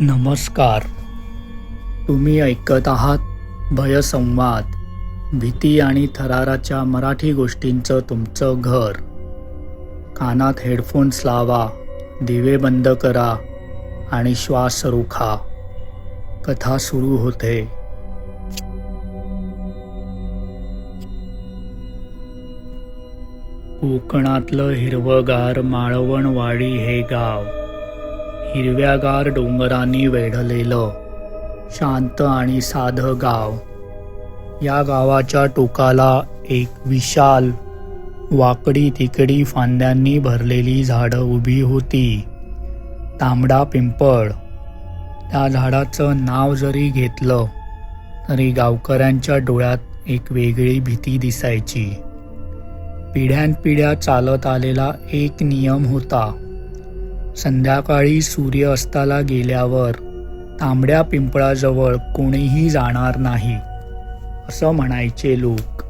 नमस्कार. तुम्ही ऐकत आहात भयसंवाद. भीती आणि थराराच्या मराठी गोष्टींचं तुमचं घर. कानात हेडफोन्स लावा दिवे बंद करा आणि श्वास रोखा. कथा सुरू होते. कोकणातलं हिरवगार माळवणवाडी हे गाव. हिरव्यागार डोंगरांनी वेढलेलं शांत आणि साधं गाव. या गावाच्या टोकाला एक विशाल वाकडी तिकडी फांद्यांनी भरलेली झाडं उभी होती. तांबडा पिंपळ. त्या झाडाचं नाव जरी घेतलं तरी गावकऱ्यांच्या डोळ्यात एक वेगळी भीती दिसायची. पिढ्यानपिढ्या चालत आलेला एक नियम होता. संध्याकाळी सूर्य अस्ताला गेल्यावर तांबड्या पिंपळाजवळ कोणीही जाणार नाही असं म्हणायचे लोक.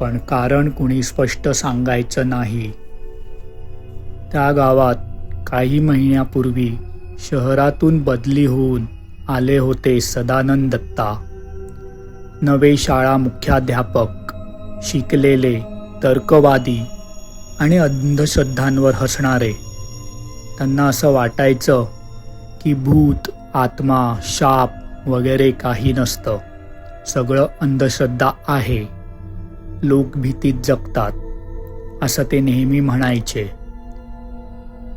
पण कारण कुणी स्पष्ट सांगायचं नाही. त्या गावात काही महिन्यापूर्वी शहरातून बदली होऊन आले होते सदानंद दत्ता. नवे शाळा मुख्याध्यापक शिकलेले तर्कवादी आणि अंधश्रद्धांवर हसणारे. त्यांना असं वाटायचं की भूत आत्मा शाप वगैरे काही नसतं. सगळं अंधश्रद्धा आहे. लोक भीतीत जगतात असं ते नेहमी म्हणायचे.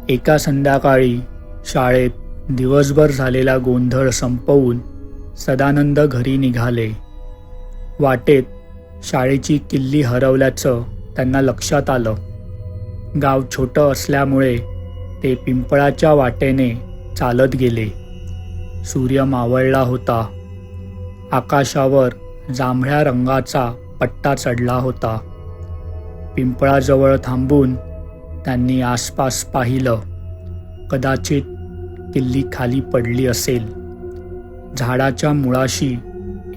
एका संध्याकाळी शाळेत दिवसभर झालेला गोंधळ संपवून सदानंद घरी निघाले. वाटेत शाळेची किल्ली हरवल्याचं त्यांना लक्षात आलं. गाव छोटं असल्यामुळे ते पिंपळाच्या वाटेने चालत गेले. सूर्य मावळला होता. आकाशावर जांभळ्या रंगाचा पट्टा चढला होता. पिंपळाजवळ थांबून त्यांनी आसपास पाहिलं. कदाचित किल्ली खाली पडली असेल. झाडाच्या मुळाशी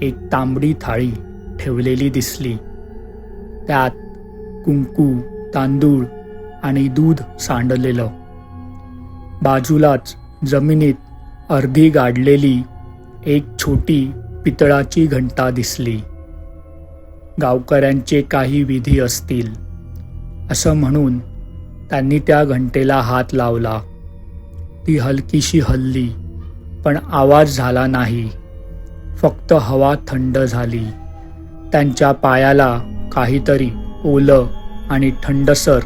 एक तांबडी थाळी ठेवलेली दिसली. त्यात कुंकू तांदूळ आणि दूध सांडलेलं. बाजूलाच जमिनीत अर्धी गाडलेली एक छोटी पितळाची घंटा दिसली. गावकऱ्यांचे काही विधी असतील असं म्हणून त्यांनी त्या घंटेला हात लावला. ती हलकीशी हल्ली पण आवाज झाला नाही. फक्त हवा थंड झाली. त्यांच्या पायाला काहीतरी ओलं आणि थंडसर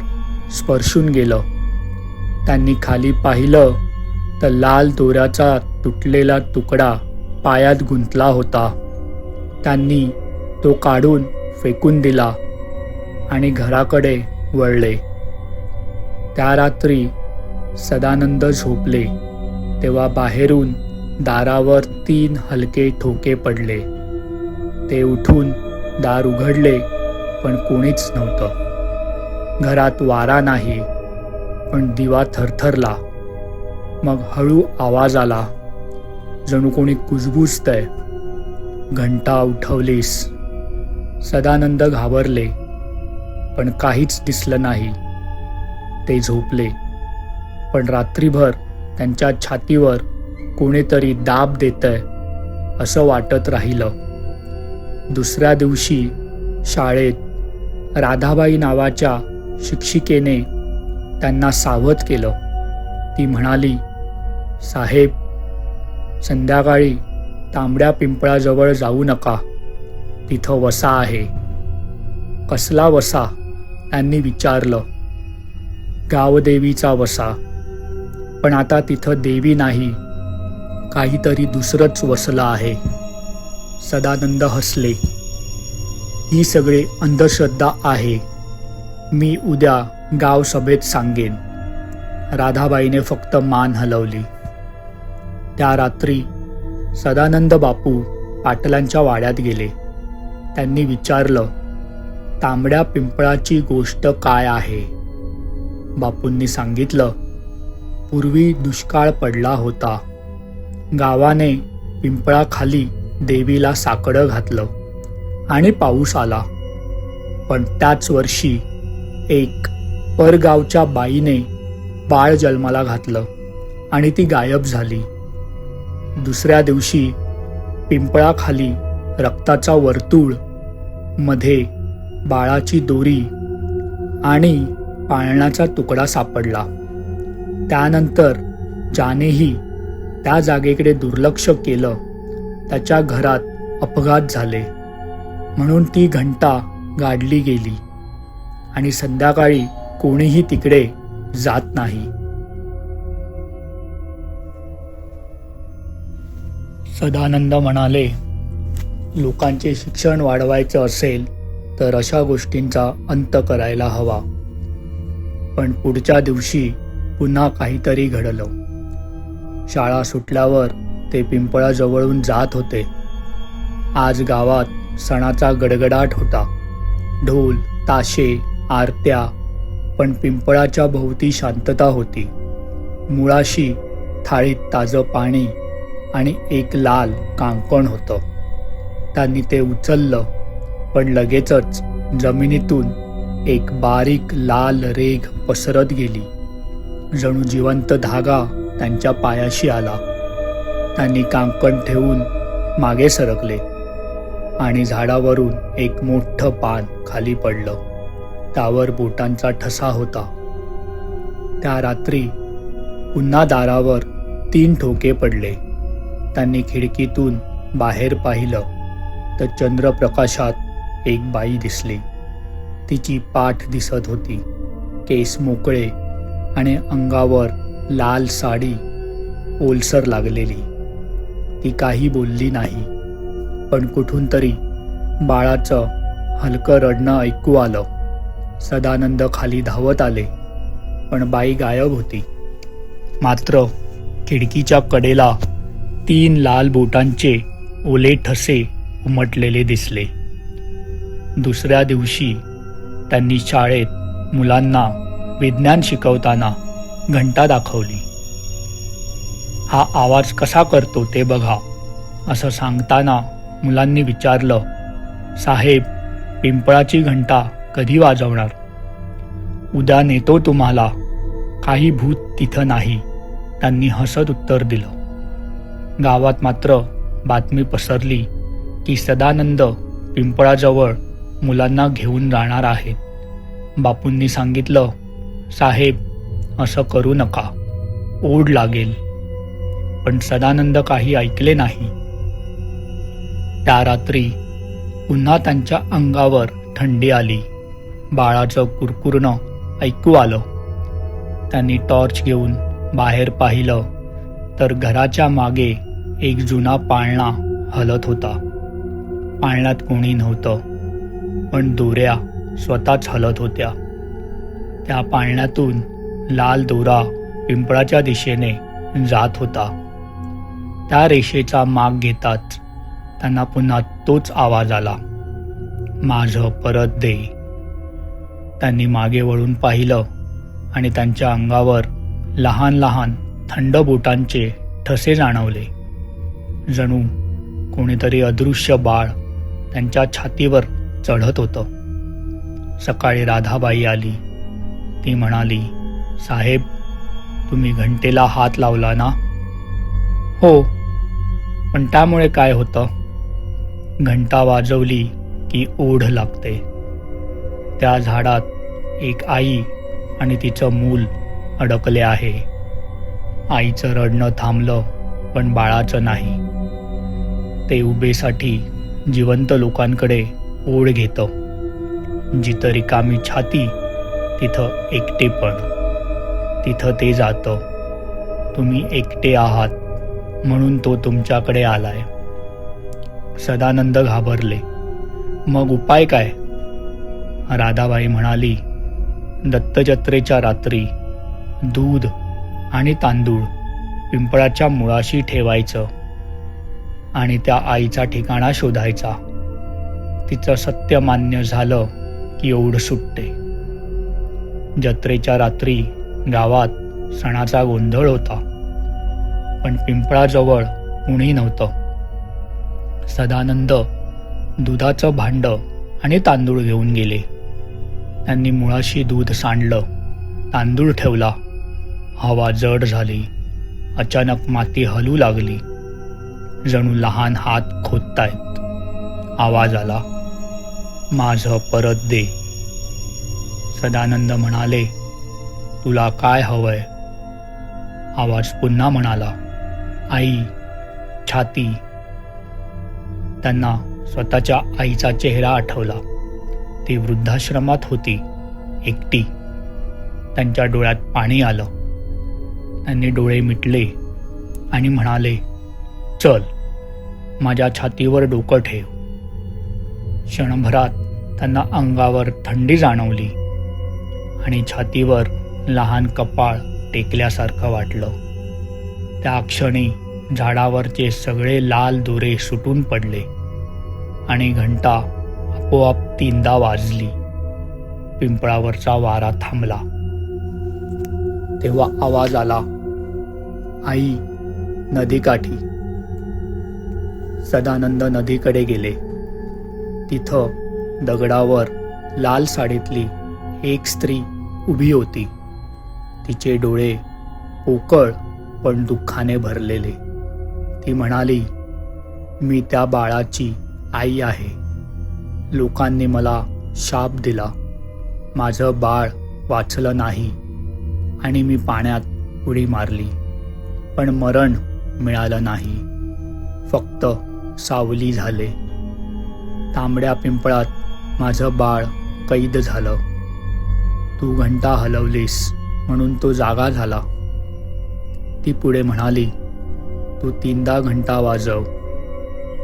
स्पर्शून गेलं. त्यांनी खाली पाहिलं तर लाल दोऱ्याचा तुटलेला तुकडा पायात गुंतला होता. त्यांनी तो काढून फेकून दिला आणि घराकडे वळले. त्या रात्री सदानंद झोपले तेव्हा बाहेरून दारावर तीन हलके ठोके पडले. ते उठून दार उघडले पण कोणीच नव्हतं. घरात वारा नाही. पण दिवा थरथरला. मग हळू आवाज आला. जणू कोणी कुजबुजतंय. घंटा उठवलीस. सदानंद घाबरले. पण काहीच दिसलं नाही. ते झोपले. पण रात्रीभर त्यांच्या छातीवर कोणीतरी दाब देतंय असं वाटत राहिलं. दुसऱ्या दिवशी शाळेत राधाबाई नावाच्या शिक्षिकेने त्यांना सावध केलं. ती म्हणाली साहेब संध्याकाळी तांबड्या पिंपळाजवळ जाऊ नका. तिथं वसा आहे. कसला वसा? त्यांनी विचारलं. गावदेवीचा वसा. पण आता तिथं देवी नाही. काहीतरी दुसरंच वसलं आहे. सदानंद हसले. ही सगळी अंधश्रद्धा आहे. मी उद्या गाव सभेत सांगेन. राधाबाईने फक्त मान हलवली. त्या रात्री सदानंद बापू पाटलांच्या वाड्यात गेले. त्यांनी विचारलं तांबड्या पिंपळाची गोष्ट काय आहे? बापूंनी सांगितलं पूर्वी दुष्काळ पडला होता. गावाने पिंपळाखाली देवीला साकडं घातलं आणि पाऊस आला. पण त्याच वर्षी एक परगावच्या बाईने बाळ जन्माला घातलं आणि ती गायब झाली. दुसऱ्या दिवशी पिंपळाखाली रक्ताचा वर्तुळमध्ये बाळाची दोरी आणि पाळण्याचा तुकडा सापडला. त्यानंतर ज्यानेही त्या जागेकडे दुर्लक्ष केलं त्याच्या घरात अपघात झाले. म्हणून ती घंटा गाडली गेली आणि संध्याकाळी कोणीही तिकडे जात नाही. सदानंद म्हणाले लोकांचे शिक्षण वाढवायचं असेल तर अशा गोष्टींचा अंत करायला हवा. पण पुढच्या दिवशी पुन्हा काहीतरी घडलं. शाळा सुटल्यावर ते पिंपळाजवळून जात होते. आज गावात सणाचा गडगडाट होता. ढोल ताशे आरत्या पण पिंपळाच्या भोवती शांतता होती. मुळाशी थाळीत ताजं पाणी आणि एक लाल कांकण होतं. त्यांनी ते उचललं पण लगेचच जमिनीतून एक बारीक लाल रेघ पसरत गेली. जणू जिवंत धागा त्यांच्या पायाशी आला. त्यांनी कांकण ठेवून मागे सरकले आणि झाडावरून एक मोठं पान खाली पडलं. त्यावर बोटांचा ठसा होता. त्या रात्री पुन्हा दारावर तीन ठोके पडले. त्यांनी खिडकीतून बाहेर पाहिलं तर चंद्रप्रकाशात एक बाई दिसली. तिची पाठ दिसत होती. केस मोकळे आणि अंगावर लाल साडी ओलसर लागलेली. ती काही बोलली नाही. पण कुठून तरी बाळाचं हलकं रडणं ऐकू आलं. सदानंद खाली धावत आले पण बाई गायब होती. मात्र खिडकीच्या कडेला तीन लाल बोटांचे ओले ठसे उमटलेले दिसले. दुसऱ्या दिवशी त्यांनी शाळेत मुलांना विज्ञान शिकवताना घंटा दाखवली. हा आवाज कसा करतो ते बघा असं सांगताना मुलांनी विचारलं साहेब पिंपळाची घंटा कधी वाजवणार? उद्या नेतो तुम्हाला. काही भूत तिथं नाही. त्यांनी हसत उत्तर दिलं. गावात मात्र बातमी पसरली की सदानंद पिंपळाजवळ मुलांना घेऊन जाणार आहेत बापूंनी सांगितलं साहेब असं करू नका. ओढ लागेल. पण सदानंद काही ऐकले नाही. त्या रात्री पुन्हा त्यांच्या अंगावर थंडी आली. बाळाचं कुरकुरणं ऐकू आलं. त्यांनी टॉर्च घेऊन बाहेर पाहिलं तर घराच्या मागे एक जुना पाळणा हलत होता. पाळण्यात कोणी नव्हतं पण दोऱ्या स्वतःच हलत होत्या. त्या पाळण्यातून लाल दोरा पिंपळाच्या दिशेने जात होता. त्या रेषेचा माग घेताच त्यांना पुन्हा तोच आवाज आला. माझं परत दे. त्यांनी मागे वळून पाहिलं आणि त्यांच्या अंगावर लहान लहान थंड बोटांचे ठसे जाणवले. जणू कोणीतरी अदृश्य बाळ त्यांच्या छातीवर चढत होतं. सकाळी राधाबाई आली. ती म्हणाली साहेब तुम्ही घंटेला हात लावला ना? हो पण त्यामुळे काय होतं? घंटा वाजवली की ओढ लागते. त्या झाडात एक आई आणि तिचं मूल अडकले आहे. आईचं रडणं थांबलं पण बाळाचं नाही. ते उभेसाठी जिवंत लोकांकडे ओढ घेतं. जिथं रिकामी छाती तिथं एकटेपण. तिथं ते जातं. तुम्ही एकटे आहात म्हणून तो तुमच्याकडे आलाय. सदानंद घाबरले. मग उपाय काय? राधाबाई म्हणाली दत्तजत्रेच्या रात्री दूध आणि तांदूळ पिंपळाच्या मुळाशी ठेवायचं आणि त्या आईचा ठिकाणा शोधायचा. तिचं सत्य मान्य झालं की ओढ सुटते. जत्रेच्या रात्री गावात सणाचा गोंधळ होता. पण पिंपळाजवळ कुणी नव्हतं. सदानंद दुधाचं भांड आणि तांदूळ घेऊन गेले. त्यांनी मुळाशी दूध सांडलं तांदूळ ठेवला. हवा जड झाली. अचानक माती हलू लागली. जणू लहान हात खोदतायत. आवाज आला माझं परत दे. सदानंद म्हणाले तुला काय हवंय? आवाज पुन्हा म्हणाला आई छाती. त्यांना स्वतःच्या आईचा चेहरा आठवला. ती वृद्धाश्रमात होती एकटी. त्यांच्या डोळ्यात पाणी आलं. त्यांनी डोळे मिटले आणि म्हणाले चल माझ्या छातीवर डोकं ठेव. क्षणभरात त्यांना अंगावर थंडी जाणवली आणि छातीवर लहान कपाळ टेकल्यासारखं वाटलं. त्या क्षणी झाडावरचे सगळे लाल दोरे सुटून पडले आणि घंटा आपोआप तीनदा वाजली. पिंपळावरचा वारा थांबला. तेव्हा आवाज आला आई नदीकाठी. सदानंद नदीकडे गेले. तिथं दगडावर लाल साडीतली एक स्त्री उभी होती. तिचे डोळे पोकळ पण दुःखाने भरलेले. ती म्हणाली मी त्या बाळाची आई आहे. लोकांनी मला शाप दिला. माझं बाळ वाचलं नाही आणि मी पाण्यात उडी मारली. पण मरण मिळालं नाही. फक्त सावली झाले. तांबड्या पिंपळात माझं बाळ कैद झालं. तू घंटा हलवलीस म्हणून तो जागा झाला. ती पुढे म्हणाली तू तीनदा घंटा वाजव.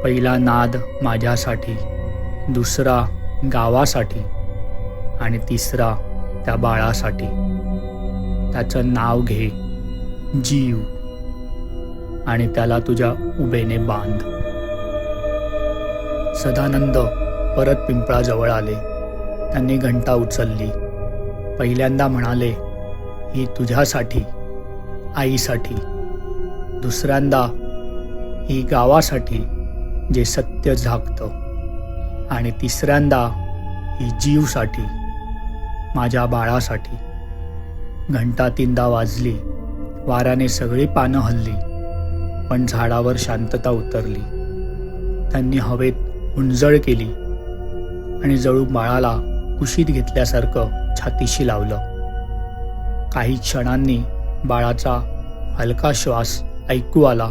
पहिला नाद माझ्यासाठी. दुसरा गावासाठी आणि तिसरा त्या बाळासाठी. त्याचं नाव घे जीव आणि त्याला तुझ्या उभेने बांध. सदानंद परत पिंपळाजवळ आले. त्यांनी घंटा उचलली. पहिल्यांदा म्हणाले ही तुझ्यासाठी आईसाठी. दुसऱ्यांदा ही गावासाठी जे सत्य झाकतं. आणि तिसऱ्यांदा ही जीवसाठी माझ्या बाळासाठी. घंटा तीनदा वाजली वाऱ्याने सगळी पानं हल्ली पण झाडावर शांतता उतरली. त्यांनी हवेत हुंजळ केली आणि जळू बाळाला कुशीत घेतल्यासारखं छातीशी लावलं. काही क्षणांनी बाळाचा हलका श्वास ऐकू आला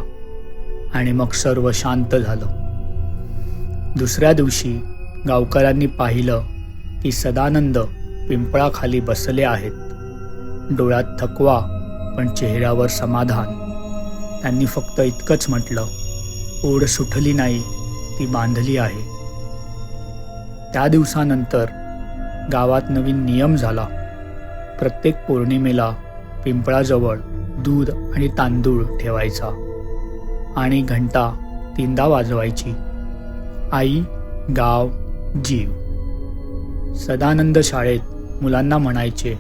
आणि मग सर्व शांत झालं. दुसऱ्या दिवशी गावकऱ्यांनी पाहिलं की सदानंद पिंपळाखाली बसले आहेत. डोळ्यात थकवा पण चेहऱ्यावर समाधान. त्यांनी फक्त इतकंच म्हटलं ओढ सुटली नाही ती बांधली आहे. त्या दिवसानंतर गावात नवीन नियम झाला. प्रत्येक पौर्णिमेला पिंपळाजवळ दूध आणि तांदूळ ठेवायचा आणि घंटा तीनदा वाजवायची. आई गाव जीव. सदानंद शाळेत मुलांना म्हणायचे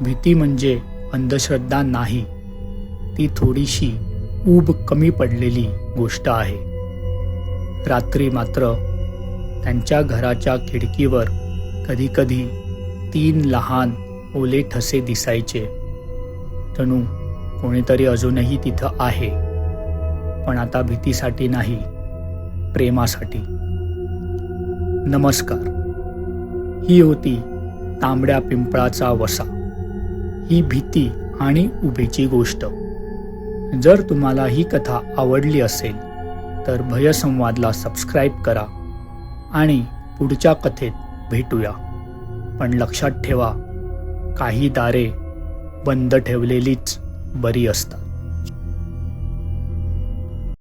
भीती म्हणजे अंधश्रद्धा नाही. ती थोडीशी ऊब कमी पडलेली गोष्ट आहे. रात्री मात्र त्यांच्या घराच्या खिडकीवर कधीकधी तीन लहान ओले ठसे दिसायचे. जणू कोणीतरी अजूनही तिथं आहे. पण आता भीतीसाठी नाही. प्रेमासाठी. नमस्कार. ही होती तांबड्या पिंपळाचा वसा. ही भीती आणि उभेची गोष्ट. जर तुम्हाला ही कथा आवडली असेल तर भयसंवादला सबस्क्राईब करा आणि पुढच्या कथेत भेटूया. पण लक्षात ठेवा काही दारे बंद ठेवलेलीच बरी असतात.